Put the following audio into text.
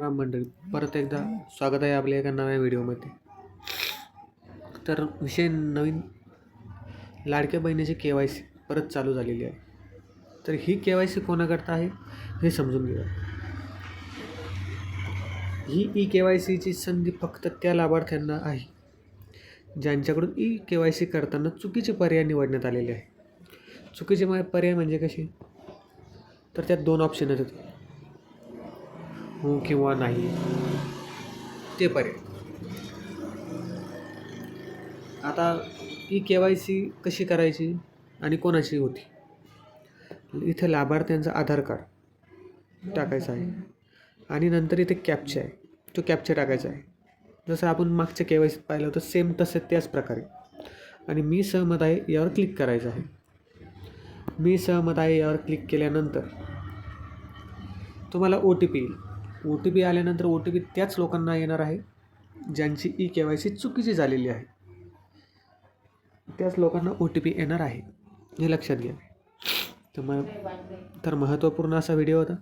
राम मंडळी परत एकदा स्वागत आहे आपल्या एका नव्या व्हिडिओमध्ये. तर विषय नवीन लाडक्या बहिणीची के वाय सी परत चालू झालेली आहे. तर ही के वाय सी कोणाकरता आहे हे समजून घेऊया. ही ई के वाय सीची संधी फक्त त्या लाभार्थ्यांना आहे ज्यांच्याकडून ई के वाय सी करताना चुकीचे पर्याय निवडण्यात आलेले आहे. चुकीचे पर्याय म्हणजे कसे? तर त्यात दोन ऑप्शन आहेत. हो किंवा नाही. ते पर्याय आता ही के वाय सी कशी करायची आणि कोणाची होती? इथे लाभार्थ्यांचं आधार कार्ड टाकायचं आहे. आणि नंतर इथे कॅप्चा आहे. तो कॅप्चा टाकायचा आहे. जसं आपण मागच्या के वाय सीत पाहिलं होतं सेम तसं त्याच प्रकारे. आणि मी सहमत आहे यावर क्लिक करायचं आहे. मी सहमत आहे यावर क्लिक केल्यानंतर तुम्हाला ओ टी पी येईल. ओ टी पी आल्यानंतर ओ टी पी त्याच लोकांना येणार आहे ज्यांची ई के वाय सी चुकीची झालेली आहे. त्याच लोकांना ओ टी पी येणार आहे हे लक्षात घ्या. तर मग तर महत्त्वपूर्ण असा व्हिडिओ होता.